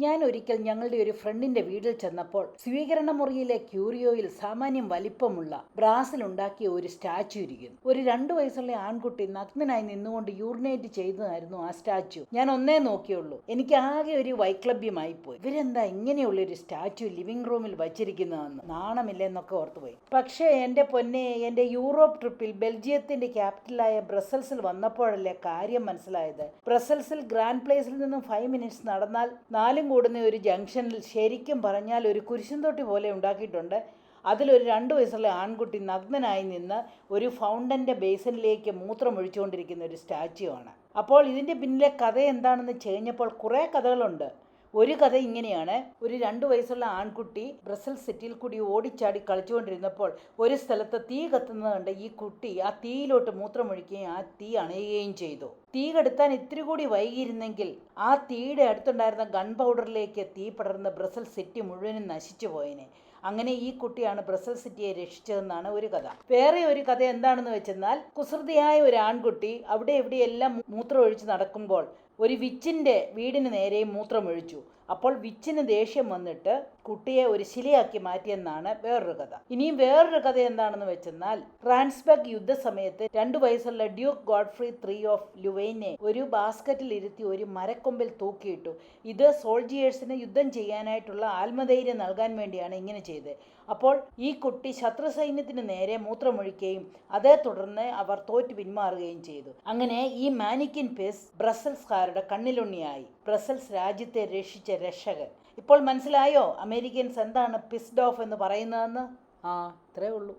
ഞാൻ ഒരിക്കൽ ഞങ്ങളുടെ ഒരു ഫ്രണ്ടിന്റെ വീട്ടിൽ ചെന്നപ്പോൾ സ്വീകരണ മുറിയിലെ ക്യൂറിയോയിൽ സാമാന്യം വലിപ്പമുള്ള ബ്രാസിൽ ഉണ്ടാക്കിയ ഒരു സ്റ്റാച്ചു ഇരിക്കുന്നു. ഒരു രണ്ടു വയസ്സുള്ള ആൺകുട്ടി നഗ്നനായി നിന്നുകൊണ്ട് യൂറിനേറ്റ് ചെയ്തതായിരുന്നു ആ സ്റ്റാച്ചു. ഞാൻ ഒന്നേ നോക്കിയുള്ളൂ. എനിക്ക് ആകെ ഒരു വൈക്ലബ്യമായി പോയി. ഇവരെന്താ ഇങ്ങനെയുള്ള ഒരു സ്റ്റാച്ചു ലിവിംഗ് റൂമിൽ വച്ചിരിക്കുന്നതെന്ന്? നാണമില്ലെന്നൊക്കെ ഓർത്തുപോയി പക്ഷേ എന്റെ പൊന്നെ എന്റെ യൂറോപ്പ് ട്രിപ്പിൽ ബെൽജിയത്തിന്റെ ക്യാപിറ്റലായ ബ്രസൽസിൽ വന്നപ്പോഴല്ലേ കാര്യം മനസ്സിലായത്. ബ്രസൽസിൽ ഗ്രാൻഡ് പ്ലേസിൽ നിന്നും ഫൈവ് മിനിറ്റ്സ് നടന്നാൽ നാലും കൂടുന്ന ഒരു ജംഗ്ഷനിൽ ശരിക്കും പറഞ്ഞാൽ ഒരു കുരിശുംതൊട്ടി പോലെ ഉണ്ടാക്കിയിട്ടുണ്ട്. അതിലൊരു രണ്ട് വയസ്സുള്ള ആൺകുട്ടി നഗ്നനായി നിന്ന് ഒരു ഫൗണ്ടന്റെ ബേസിനിലേക്ക് മൂത്രം ഒഴിച്ചുകൊണ്ടിരിക്കുന്ന ഒരു സ്റ്റാച്യു ആണ്. അപ്പോൾ ഇതിന്റെ പിന്നിലെ കഥ എന്താണെന്ന് കഴിഞ്ഞപ്പോൾ കുറേ കഥകളുണ്ട്. ഒരു കഥ ഇങ്ങനെയാണ്. ഒരു രണ്ടു വയസ്സുള്ള ആൺകുട്ടി ബ്രസൽ സിറ്റിയിൽ കൂടി ഓടിച്ചാടി കളിച്ചുകൊണ്ടിരുന്നപ്പോൾ ഒരു സ്ഥലത്ത് തീ കത്തുന്നത് കണ്ട് ഈ കുട്ടി ആ തീയിലോട്ട് മൂത്രമൊഴിക്കുകയും ആ തീ അണയുകയും ചെയ്തു. തീ കെടുത്താൻ ഇത്തിരി കൂടി വൈകിയിരുന്നെങ്കിൽ ആ തീയുടെ അടുത്തുണ്ടായിരുന്ന ഗൺ പൗഡറിലേക്ക് തീ പടർന്ന് ബ്രസൽ സിറ്റി മുഴുവനും നശിച്ചു പോയേനെ. അങ്ങനെ ഈ കുട്ടിയാണ് ബ്രസൽ സിറ്റിയെ രക്ഷിച്ചതെന്നാണ് ഒരു കഥ. വേറെ ഒരു കഥ എന്താണെന്ന് വെച്ചെന്നാൽ കുസൃതിയായ ഒരു ആൺകുട്ടി അവിടെ എവിടെയെല്ലാം മൂത്രമൊഴിച്ച് നടക്കുമ്പോൾ ഒരു വിച്ചിന്റെ വീടിന് നേരെയും മൂത്രമൊഴിച്ചു. അപ്പോൾ വിച്ചിന് ദേഷ്യം വന്നിട്ട് കുട്ടിയെ ഒരു ശിലയാക്കി മാറ്റിയെന്നാണ് വേറൊരു കഥ. ഇനിയും വേറൊരു കഥ എന്താണെന്ന് വെച്ചെന്നാൽ റാൻസ്ബർഗ് യുദ്ധസമയത്ത് രണ്ടു വയസ്സുള്ള ഡ്യൂക്ക് ഗോഡ്ഫ്രീ ത്രീ ഓഫ് ലുവൈനെ ഒരു ബാസ്ക്കറ്റിൽ ഇരുത്തി ഒരു മരക്കൊമ്പിൽ തൂക്കിയിട്ടു. ഇത് സോൾജിയേഴ്സിന് യുദ്ധം ചെയ്യാനായിട്ടുള്ള ആത്മധൈര്യം നൽകാൻ വേണ്ടിയാണ് ഇങ്ങനെ ചെയ്തത്. അപ്പോൾ ഈ കുട്ടി ശത്രു സൈന്യത്തിന് നേരെ മൂത്രമൊഴിക്കുകയും അതേ തുടർന്ന് അവർ തോറ്റു പിന്മാറുകയും ചെയ്തു. അങ്ങനെ ഈ മാനിക്കിൻ പേസ് പെസ് ബ്രസൽസ്കാരുടെ കണ്ണിലുണ്ണിയായി. ബ്രസൽസ് രാജ്യത്തെ രക്ഷിച്ച രക്ഷകൻ. ഇപ്പോൾ മനസ്സിലായോ? അമേരിക്കൻസ് എന്താണ് പിസ്ഡ് ഓഫ് എന്ന് പറയുന്നതെന്ന്? ആ ഇത്രയേ ഉള്ളൂ.